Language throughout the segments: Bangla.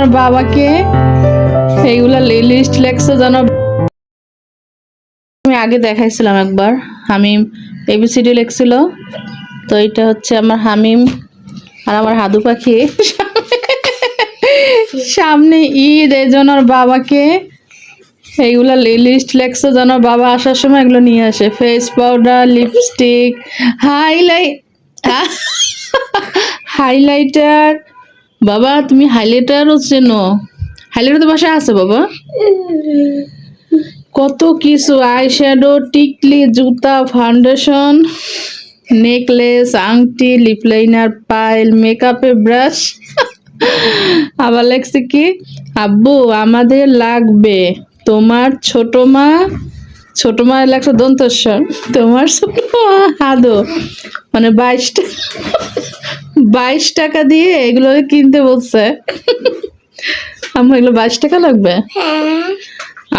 ওর বাবাকে এইগুলা লিস্ট লেখছে যেন আমি আগে দেখাইছিলাম একবার। হামিম এবিসিডি লেখছিল। তো এটা হচ্ছে আমার হামিম আর আমার হাদু পাখি। সামনে ঈদ এই জন্য ওর বাবাকে এইগুলা লিস্ট লেখছে যেন বাবা আসার সময় এগুলো নিয়ে আসে। Face powder lipstick highlight highlighter বাবা, তুমি হাইলাইটারও চেনো? হাইলাইটার তো বাসায় আছে, বাবা। কত কিছু আই শ্যাডো টিকলি, জুতা ফাউন্ডেশন নেকলেস আংটি লিপ লাইনার পাইল মেকআপের ব্রাশ আবার লেখছে কি? আব্বু, আমাদের লাগবে। তোমার ছোট মা ছোট মায়ের লেখছে দন্তস্বর, তোমার ছোট হাদো মানে বাইশটা, বাইশ টাকা দিয়ে এগুলো কিনতে বলছে। আম্মু, এগুলো বাইশ টাকা লাগবে?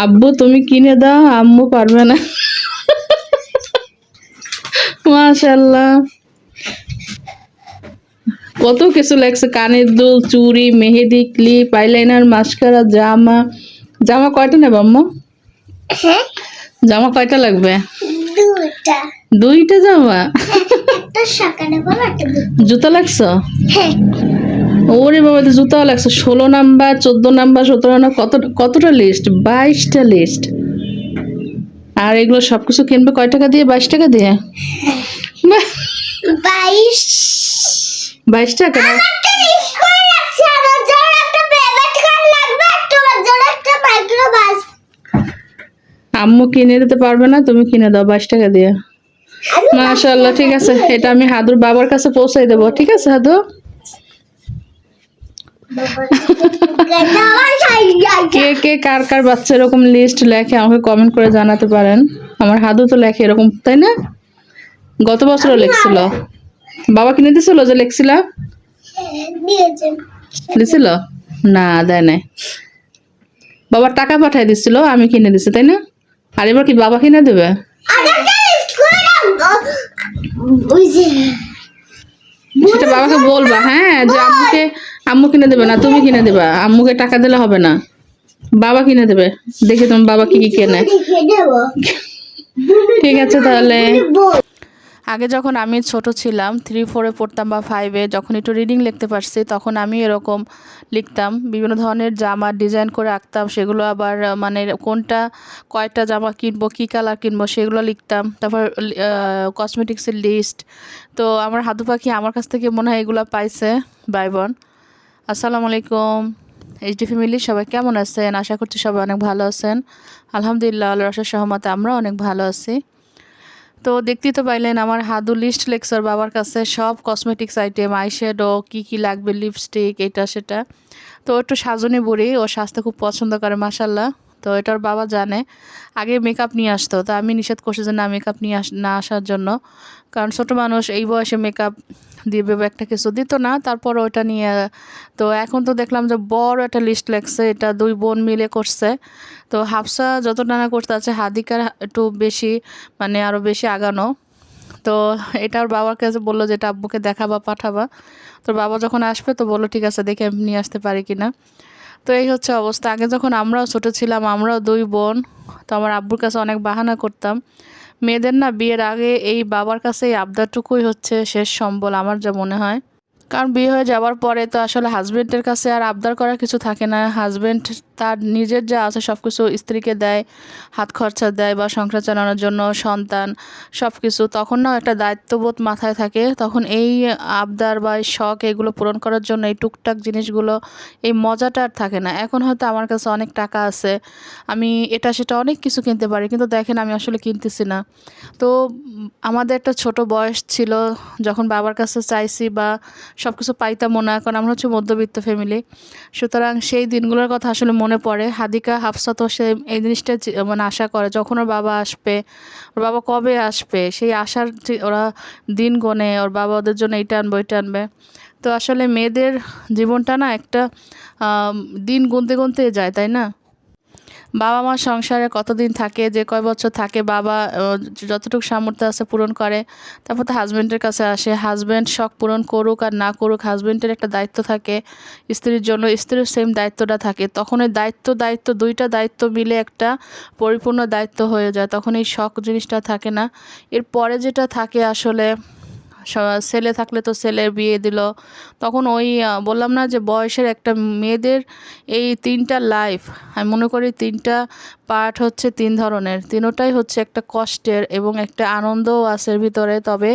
আব্বু, তুমি কিনে দাও, আম্মু পারবে না। মাশাল্লাহ কত কিছু লাগছে কানের দুল, চুড়ি, মেহেদি, ক্লিপ, আইলাইনার, মাস্কারা, জামা। জামা কয়টা নেব আম্মু? হ্যাঁ? জামা কয়টা লাগবে? দুইটা। জামা? একটা সকালে বলো একটা জুতা লাগছো? হ্যাঁ। ওরে বাবা জুতাও লাগছে। ষোলো নাম্বার চোদ্দ নাম্বার সতেরো নাম্বার কত কতটা লিস্ট বাইশটা লিস্ট আর এগুলো সব কিছু কিনবে কয় টাকা দিয়ে? বাইশ টাকা দিয়ে? বাহ, বাইশ। বাইশ টাকা না? একটা লিস্ট করে রাখছি আমার জন্য একটা প্রাইভেট কার লাগবে আর তোমার জন্য একটা মাইক্রো বাস আম্মু কিনে দিতে পারবে না তুমি কিনে দাও বাইশ টাকা দিয়ে। মাশাল্লাহ ঠিক আছে। এটা আমি হাদুর বাবার কাছে পৌঁছাই দেবো ঠিক আছে হাদু কে কে কার কার বাচ্চা এরকম লিস্ট লেখে আমাকে কমেন্ট করে জানাতে পারেন। আমার হাদু তো লেখে এরকম তাই না? গত বছরও লিখছিল। বাবা কিনে দিছিল যে লিখছিল? দিছিল? না দেয় নাই। বাবার টাকা পাঠাই দিছিল আমি কিনে দিছি তাই না? আর এবার কি বাবা কিনে দেবে? সেটা বাবাকে বলবা হ্যাঁ যে আম্মুকে আম্মু কিনে দেবে না তুমি কিনে দেবা। আম্মুকে টাকা দিলে হবে না। বাবা কিনে দেবে। দেখি তোমার বাবা কি কি কেনে। ঠিক আছে তাহলে। আগে যখন আমি ছোট ছিলাম থ্রি ফোরে পড়তাম বা ফাইভে যখন একটু রিডিং লিখতে পারছি, তখন আমি এরকম লিখতাম। বিভিন্ন ধরনের জামা ডিজাইন করে আঁকতাম, সেগুলো আবার মানে কোনটা, কয়টা জামা কিনবো, কী কালার কিনবো, সেগুলো লিখতাম। তারপর কসমেটিক্সের লিস্ট তো আমার হাতু পাখি আমার কাছ থেকে মনে হয় এগুলো পাইছে বাই বোন। আসসালামু আলাইকুম। এইচডি ফ্যামিলি সবাই কেমন আছেন? আশা করছি সবাই অনেক ভালো আছেন। আলহামদুলিল্লাহ আল্লাহ রসের সহমতে আমরা অনেক ভালো আছি। তো দেখতেই তো পাইলেন আমার হাদু লিস্ট লেক্সার বাবার কাছে সব কসমেটিক্স আইটেম আইশ্যাডো কী কী লাগবে লিপস্টিক এটা, সেটা। তো একটু সাজনে বড়ি, ও সাজতে খুব পছন্দ করে মাসাল্লাহ তো এটার বাবা জানে। আগে মেকআপ নিয়ে আসতো, তা আমি নিষেধ করছি যে না মেকআপ নিয়ে আস, না আসার জন্য। কারণ ছোটো মানুষ এই বয়সে মেকআপ দিয়ে ভেবে একটা কিছু দিত না তারপর ওটা নিয়ে, তো এখন তো দেখলাম যে বড় একটা লিস্ট লেগছে, এটা দুই বোন মিলে করছে। তো হাফসা যত নানা করতে আছে, হাদিকার একটু বেশি মানে আরও বেশি আগানো। তো এটা ওর বাবার কাছে বলল যে এটা আব্বুকে দেখাবা, পাঠাবা। তো বাবা যখন আসবে তো বলল, ঠিক আছে, দেখে আমি নিয়ে আসতে পারি কিনা? তো এই হচ্ছে অবস্থা। আগে যখন আমরাও ছোট ছিলাম, আমরাও দুই বোন, তো আমার আব্বুর কাছে অনেক বাহানা করতাম। মেয়েদের না বিয়ের আগে এই বাবার কাছে এই আবদারটুকুই হচ্ছে শেষ সম্বল, আমার যা মনে হয়। কারণ বিয়ে হয়ে যাওয়ার পরে তো আসলে হাজবেন্ডের কাছে আর আবদার করার কিছু থাকে না। হাজবেন্ড তার নিজের যা আছে সব কিছু স্ত্রীকে দেয়, হাত খরচা দেয় বা সংসার চালানোর জন্য সন্তান সব কিছু তখন না একটা দায়িত্ববোধ মাথায় থাকে। তখন এই আবদার বা এই শখ এগুলো পূরণ করার জন্য এই টুকটাক জিনিসগুলো, এই মজাটা আর থাকে না। এখন হয়তো আমার কাছে অনেক টাকা আছে, আমি এটা সেটা অনেক কিছু কিনতে পারি, কিন্তু দেখেন আমি আসলে কিনতেছি না। তো আমাদের একটা ছোট বয়স ছিল, যখন বাবার কাছে চাইছি বা সব কিছু পাইতামও না কারণ আমরা হচ্ছে মধ্যবিত্ত ফ্যামিলি সুতরাং সেই দিনগুলোর কথা আসলে মনে পড়ে। হাদিকা, হাফসা তো সে, এই জিনিসটা মানে আশা করে, যখন ওর বাবা আসবে, ওর বাবা কবে আসবে? সেই আশার ওরা দিন গনে, ওর বাবা ওদের জন্য এইটা আনবে, ওইটা আনবে। তো আসলে মেয়েদের জীবনটা না একটা দিন গুনতে গুনতে যায়, তাই না? বাবা মা সংসারে কতদিন থাকে, যে কয় বছর থাকে, বাবা যতটুকু সামর্থ্য আছে পূরণ করে। তারপর তো হাজব্যান্ডের কাছে আসে। হাজব্যান্ড শখ পূরণ করুক আর না করুক হাজব্যান্ডের একটা দায়িত্ব থাকে স্ত্রীর জন্য। স্ত্রীর সেম দায়িত্বটা থাকে। তখন এই দায়িত্ব দায়িত্ব, দুইটা দায়িত্ব মিলে একটা পরিপূর্ণ দায়িত্ব হয়ে যায়। তখন এই শখ জিনিসটা থাকে না। এর পরে যেটা থাকে আসলে ছেলে থাকলে তো ছেলের বিয়ে দিল। তখন ওই বললাম না যে বয়সের একটা মেয়েদের এই তিনটা লাইফ আমি মনে করি তিনটা পার্ট হচ্ছে তিন ধরনের। তিনোটাই হচ্ছে একটা কষ্টের এবং একটা আনন্দও আছে ভিতরে। তবে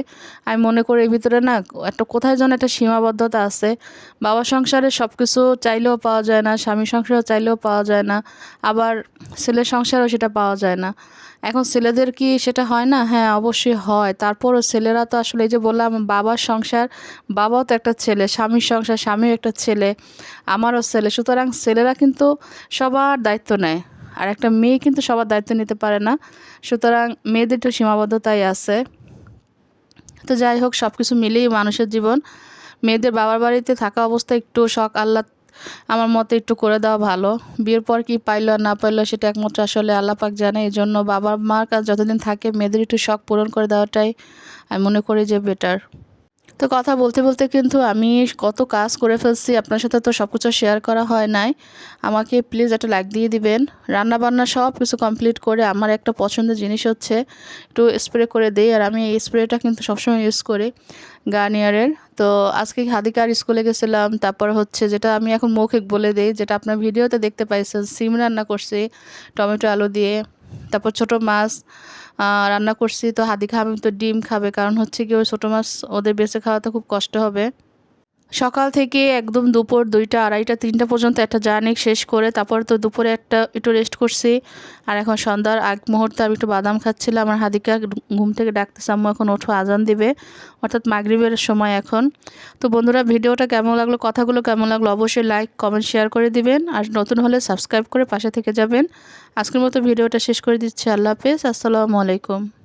আমি মনে করি এর ভিতরে না, একটা কোথায় যেন একটা সীমাবদ্ধতা আছে। বাবা সংসারে সব কিছু চাইলেও পাওয়া যায় না, স্বামী সংসারও চাইলেও পাওয়া যায় না, আবার ছেলের সংসারও সেটা পাওয়া যায় না। এখন ছেলেদের কি সেটা হয় না? হ্যাঁ অবশ্যই হয়। তারপরও ছেলেরা তো আসলে এই যে বললাম বাবার সংসার, বাবাও তো একটা ছেলে, স্বামীর সংসার, স্বামীও একটা ছেলে, আমারও ছেলে। সুতরাং ছেলেরা কিন্তু সবার দায়িত্ব নেয়, আর একটা মেয়ে কিন্তু সবার দায়িত্ব নিতে পারে না। সুতরাং মেয়েদের তো সীমাবদ্ধতাই আছে। তো যাই হোক সব কিছু মিলেই মানুষের জীবন, মেয়েদের বাবার বাড়িতে থাকা অবস্থা একটু শখ আল্লাহ আমার মতে একটু করে দেওয়া ভালো। বিয়ের পর কি পাইলো আর না পাইলো সেটা একমাত্র আসলে আল্লাপাক জানে এই জন্য বাবা মার কাছে যতদিন থাকে মেয়েদের একটু শখ পূরণ করে দেওয়াটাই আমি মনে করি যে বেটার তো কথা বলতে বলতে কিন্তু আমি কত কাজ করে ফেলছি, আপনার সাথে তো সব কিছু শেয়ার করা হয় নাই। আমাকে প্লিজ একটা লাইক দিয়ে দিবেন। রান্না বান্না সব কিছু কমপ্লিট করে আমার একটা পছন্দের জিনিস হচ্ছে একটু স্প্রে করে দেই, আর আমি এই স্প্রেটা কিন্তু সবসময় ইউজ করি গার্নিয়ারের তো আজকে হাদিকার স্কুলে গেছিলাম, তারপর হচ্ছে যেটা আমি এখন মৌখিক বলে দিই, যেটা আপনার ভিডিওতে দেখতে পাইছেন, সিম রান্না করছি, টমেটো আলু দিয়ে। তারপর ছোট মাছ রান্না করছি। তো হাদি আমি তো ডিম খাবে। কারণ হচ্ছে কি, ওই ছোটো মাছ ওদের বেঁচে খাওয়াতে খুব কষ্ট হবে। সকাল থেকে একদম দুপুর দুইটা, আড়াইটা, তিনটা পর্যন্ত একটা জার্নি শেষ করে তারপর তো দুপুরে একটা একটু রেস্ট করছি। আর এখন সন্ধ্যার আগ মুহূর্তে আমি একটু বাদাম খাচ্ছিলাম। আমার হাদিকা ঘুম থেকে ডাকতেছে, আম্মু, এখন ওঠো, আজান দিবে। অর্থাৎ মাগরিবের সময় এখন। তো বন্ধুরা, ভিডিওটা কেমন লাগল, কথাগুলো কেমন লাগল অবশ্যই লাইক কমেন্ট শেয়ার করে দিবেন। আর নতুন হলে সাবস্ক্রাইব করে পাশে থেকে যাবেন। আজকের মতো ভিডিওটা শেষ করে দিচ্ছি। আল্লাহ হাফেজ। আসসালামু আলাইকুম।